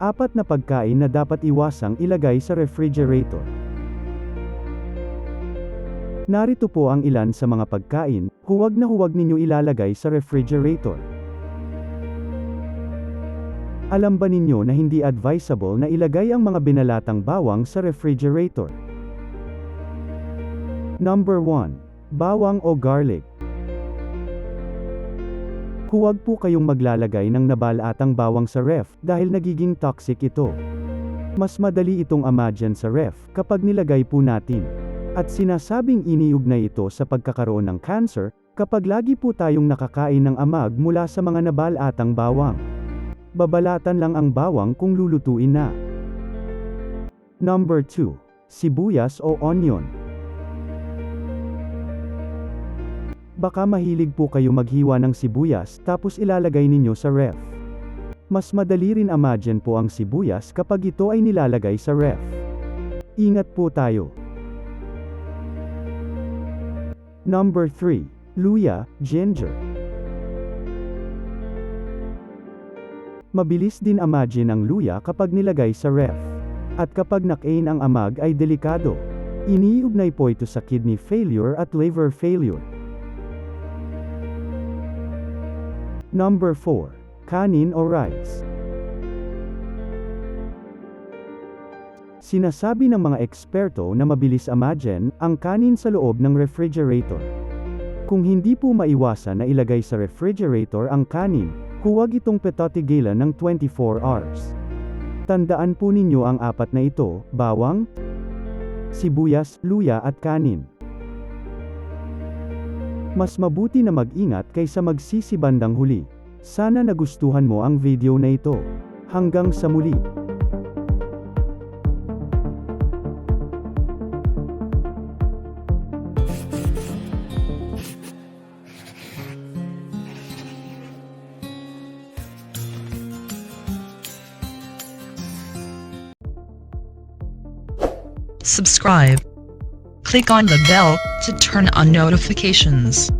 Apat na pagkain na dapat iwasang ilagay sa refrigerator. Narito po ang ilan sa mga pagkain, huwag na huwag ninyo ilalagay sa refrigerator. Alam ba ninyo na hindi advisable na ilagay ang mga binalatang bawang sa refrigerator? Number 1. Bawang o garlic. Huwag po kayong maglalagay ng nabalatang bawang sa ref dahil nagiging toxic ito. Mas madali itong amadyan sa ref kapag nilagay po natin. At sinasabing iniugnay ito sa pagkakaroon ng cancer kapag lagi po tayong nakakain ng amag mula sa mga nabalatang bawang. Babalatan lang ang bawang kung lulutuin na. Number 2. Sibuyas o onion. Baka mahilig po kayo maghiwa ng sibuyas tapos ilalagay ninyo sa ref. Mas madali rin amadyan po ang sibuyas kapag ito ay nilalagay sa ref. Ingat po tayo. Number 3. Luya, ginger. Mabilis din amadyan ang luya kapag nilagay sa ref. At kapag nakain ang amag ay delikado. Iniugnay po ito sa kidney failure at liver failure. Number 4. Kanin o rice. Sinasabi ng mga eksperto na mabilis amadyan ang kanin sa loob ng refrigerator. Kung hindi po maiwasan na ilagay sa refrigerator ang kanin, huwag itong petatigilan ng 24 hours. Tandaan po ninyo ang apat na ito, bawang, sibuyas, luya at kanin. Mas mabuti na mag-ingat kaysa magsisi bandang huli. Sana nagustuhan mo ang video na ito. Hanggang sa muli. Subscribe. Click on the bell to turn on notifications.